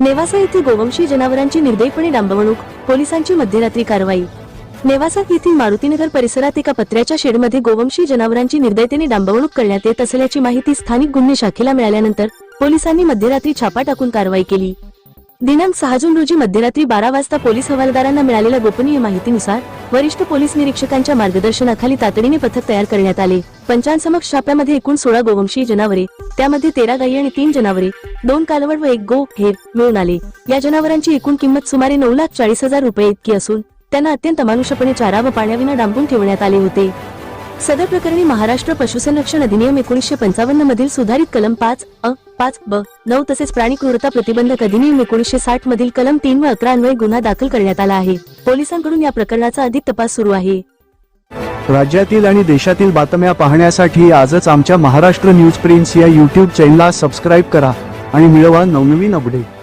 नेवासा येथील गोवंशी जनावरांची निर्दयीपणे डांबवणूक पोलिसांची मध्यरात्री कारवाई. नेवासा येथील मारुतीनगर परिसरात एका पत्र्याच्या शेडमध्ये गोवंशी जनावरांची निर्दयतेने डांबवणूक करण्यात येत असल्याची माहिती स्थानिक गुन्हे शाखेला मिळाल्यानंतर पोलिसांनी मध्यरात्री छापा टाकून कारवाई केली. दिनांक सहा जून रोजी मध्यरात्री बारा वाजता पोलीस हवालदारांना मिळालेल्या गोपनीय माहितीनुसार वरिष्ठ पोलीस निरीक्षकांच्या मार्गदर्शनाखाली तातडीने पथक तयार करण्यात आले. पंचांसमक्ष छाप्यामध्ये एकूण सोळा गोवंशी जनावरे त्यामध्ये तेरा गायी आणि तीन जनावरे दोन कालवड व एक गो हेर मिळून आले. या जनावरांची एकूण किंमत सुमारे नऊ लाख चाळीस हजार रुपये इतकी असून त्यांना अत्यंत अमानुषपणे चारा व पाण्याविना डांबून ठेवण्यात आले होते. सदर प्रकरणी महाराष्ट्र पशुसंरक्षण अधिनियम एकोणीसशे पंचावन्न मधील सुधारित कलम पाच अ पाच ब नऊ तसेच प्राणी क्रूरता प्रतिबंधक अधिनियम एकोणीसशे साठ मधील कलम तीन व अकरा अन्वये गुन्हा दाखल करण्यात आला आहे. पोलिसांकडून या प्रकरणाचा अधिक तपास सुरू आहे. राज्यातील आणि देशातील बातम्या पाहण्यासाठी आजच आमच्या महाराष्ट्र न्यूज प्रिन्स या यूट्यूब चॅनलला सबस्क्राईब करा आणि मिळवा नवनवीन अपडेट